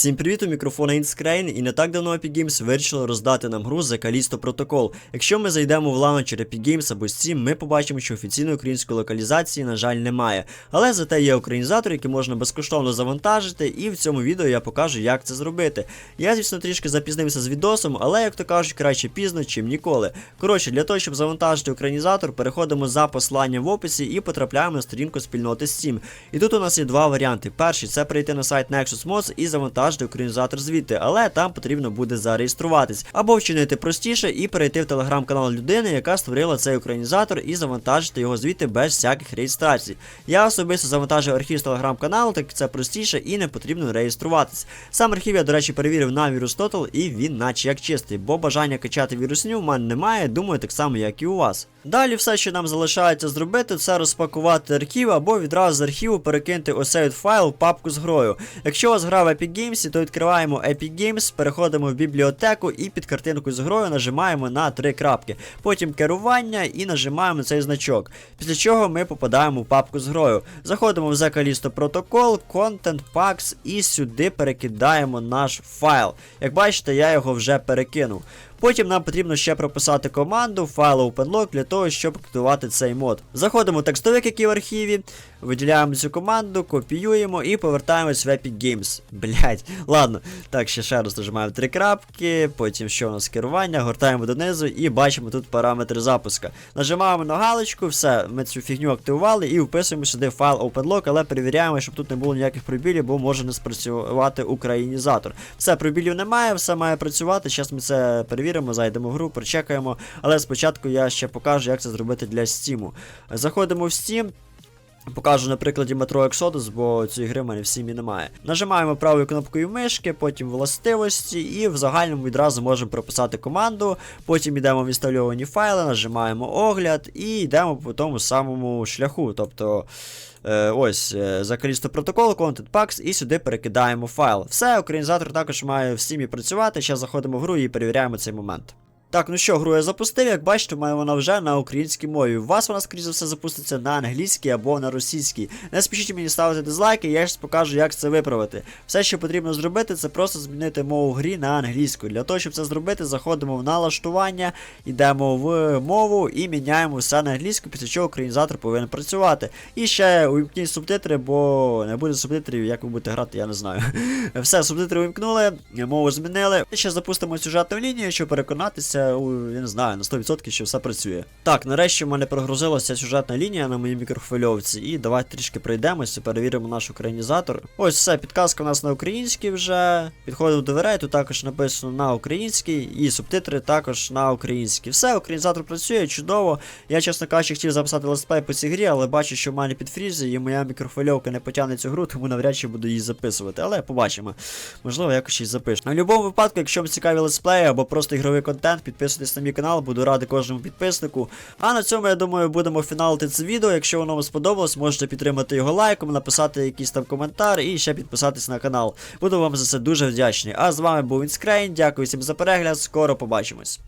Всім привіт, у мікрофона Інскрейн, і не так давно Epic Games вирішили роздати нам гру The Callisto Protocol. Якщо ми зайдемо в лаунчер Epic Games або Steam, ми побачимо, що офіційної української локалізації, на жаль, немає. Але зате є українізатор, який можна безкоштовно завантажити, і в цьому відео я покажу, як це зробити. Я, звісно, трішки запізнився з відосом, але як то кажуть, краще пізно, чим ніколи. Коротше, для того, щоб завантажити українізатор, переходимо за посиланням в описі і потрапляємо на сторінку спільноти Steam. І тут у нас є два варіанти. Перший це перейти на сайт Nexus Mods і завантажити українізатор звідти, але там потрібно буде зареєструватись. Або вчинити простіше і перейти в телеграм-канал людини, яка створила цей українізатор, і завантажити його звідти без всяких реєстрацій. Я особисто завантажив архів з телеграм-каналу, так це простіше і не потрібно реєструватись. Сам архів я, до речі, перевірив на VirusTotal і він наче як чистий, бо бажання качати вірусню в мене немає, думаю, так само, як і у вас. Далі все, що нам залишається зробити, це розпакувати архів або відразу з архіву перекинути ось файл в папку з грою. Якщо у вас гра в Epic Games, то відкриваємо Epic Games, переходимо в бібліотеку і під картинкою з грою нажимаємо на три крапки. Потім керування і нажимаємо цей значок. Після чого ми попадаємо в папку з грою. Заходимо в Callisto Protocol, Content Packs і сюди перекидаємо наш файл. Як бачите, я його вже перекинув. Потім нам потрібно ще прописати команду файл OpenLog для того, щоб активувати цей мод. Заходимо в текстовик, який в архіві, виділяємо цю команду, копіюємо і повертаємось в Epic Games. Блять, ладно. Так, ще ще раз нажимаємо три крапки, потім що у нас керування, гортаємо донизу і бачимо тут параметри запуска. Нажимаємо на галочку, все, ми цю фігню активували і вписуємо сюди файл OpenLog, але перевіряємо, щоб тут не було ніяких пробілів, бо може не спрацювати українізатор. Все, пробілів немає, все має працювати. Зараз ми це перевіримо, зайдемо в гру, прочекаємо. Але спочатку я ще покажу, як це зробити для Steam. Заходимо в Steam. Покажу на прикладі Metro Exodus, бо цієї гри в мене в Steam немає. Нажимаємо правою кнопкою мишки, потім властивості, і в загальному відразу можемо прописати команду. Потім йдемо в інстальовані файли, нажимаємо огляд і йдемо по тому самому шляху. Тобто. Е, ось, е, за Protocol, Content Packs, і сюди перекидаємо файл. Все, українізатор також має в Steam працювати. Зараз заходимо в гру і перевіряємо цей момент. Так, ну що, гру я запустив, як бачите, має вона вже на українській мові. У вас вона, скоріше за все, запуститься на англійській або на російській. Не спішіть мені ставити дизлайки, я ж покажу, як це виправити. Все, що потрібно зробити, це просто змінити мову в грі на англійську. Для того, щоб це зробити, заходимо в налаштування, йдемо в мову і міняємо все на англійську, після чого українізатор повинен працювати. І ще увімкніть субтитри, бо не буде субтитрів, як ви будете грати, я не знаю. Все, субтитри увімкнули, мову змінили. Ще запустимо сюжетну лінію, щоб переконатися у, я не знаю, на 100% що все працює. Так, нарешті в мене прогрузилася сюжетна лінія на моїй мікрохвильовці, і давайте трішки пройдемося, перевіримо наш українізатор. Ось все, підказка у нас на українській вже. Підходив до дверей, тут також написано на українській, і субтитри також на українській. Все, українізатор працює, чудово. Я, чесно кажучи, хотів записати летсплей по цій грі, але бачу, що в мене під фрізі, і моя мікрохвильовка не потягне цю гру, тому навряд чи буду її записувати. Але побачимо. Можливо, якось щось запишу. На будь-якому випадку, якщо вам цікаві летсплеї або просто ігровий контент, підписуйтесь на мій канал, буду радий кожному підписнику. А на цьому, я думаю, будемо фіналити це відео. Якщо воно вам сподобалось, можете підтримати його лайком, написати якийсь там коментар і ще підписатись на канал. Буду вам за це дуже вдячний. А з вами був Інскрейн, дякую всім за перегляд, скоро побачимось.